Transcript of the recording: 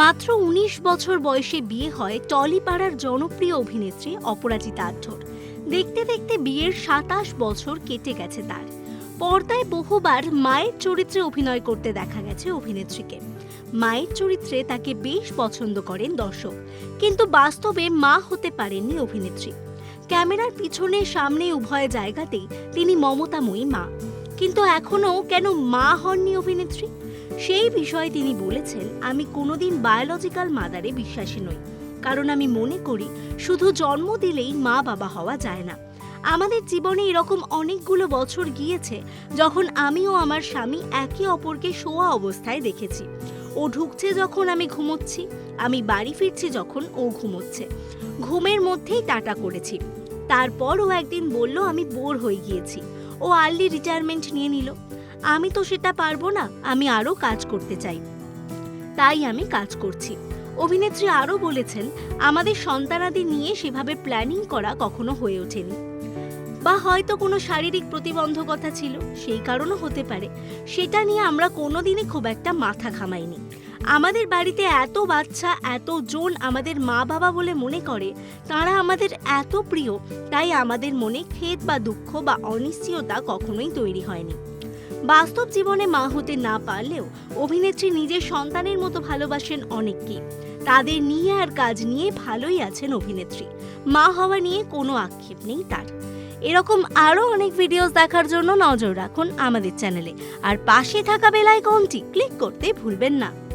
মাত্র উনিশ বছর বয়সে বিয়ে হয় টলিপাড়ার জনপ্রিয় অভিনেত্রী অপরাজিতা আঠ্যর দেখতে দেখতে বিয়ের সাতাশ বছর কেটে গেছে তার। পর্দায় বহুবার মায়ের চরিত্রে অভিনয় করতে দেখা গেছে অভিনেত্রীকে। মায়ের চরিত্রে তাকে বেশ পছন্দ করেন দর্শক। কিন্তু বাস্তবে মা হতে পারেননি অভিনেত্রী। ক্যামেরার পিছনে সামনে উভয় জায়গাতেই তিনি মমতাময়ী মা। কিন্তু এখনও কেন মা হননি অভিনেত্রী? সেই বিষয়ে তিনি বলেছেন, আমি কোনোদিন বায়োলজিক্যাল মাদারে বিশ্বাসী নই। কারণ আমি মনে করি, শুধু জন্ম দিলেই মা বাবা হওয়া যায় না। আমাদের জীবনে এরকম অনেকগুলো বছর গিয়েছে, যখন আমি ও আমার স্বামী একে অপরকে শোয়া অবস্থায় দেখেছি। ও ঢুকছে যখন আমি ঘুমোচ্ছি, আমি বাড়ি ফিরছি যখন ও ঘুমোচ্ছে। ঘুমের মধ্যেই টাটা করেছি। তারপর ও একদিন বলল, আমি বোর হয়ে গিয়েছি। ও আর্লি রিটায়ারমেন্ট নিয়ে নিল। আমি তো সেটা পারব না, আমি আরও কাজ করতে চাই। তাই আমি কাজ করছি। অভিনেত্রী আরও বলেছেন, আমাদের সন্তানাদি নিয়ে সেভাবে প্ল্যানিং করা কখনো হয়ে ওঠেনি। বা হয়তো কোনো শারীরিক প্রতিবন্ধকতা ছিল, সেই কারণও হতে পারে। সেটা নিয়ে আমরা কোনোদিনই খুব একটা মাথা ঘামাইনি। আমাদের বাড়িতে এত বাচ্চা, এত জন আমাদের মা বাবা বলে মনে করে, তারা আমাদের এত প্রিয়, তাই আমাদের মনে খেদ বা দুঃখ বা অনিশ্চয়তা কখনোই তৈরি হয়নি। বাস্তব জীবনে মা হতে না পারলেও অভিনেত্রী নিজের সন্তানের মতো ভালোবাসেন অনেককেই তাদের নিয়ে আর কাজ নিয়ে ভালোই আছেন অভিনেত্রী। মা হওয়া নিয়ে কোনো আক্ষেপ নেই তার। এরকম আরও অনেক ভিডিওস দেখার জন্য নজর রাখুন আমাদের চ্যানেলে। আর পাশে থাকা বেল আইকনটি ক্লিক করতে ভুলবেন না।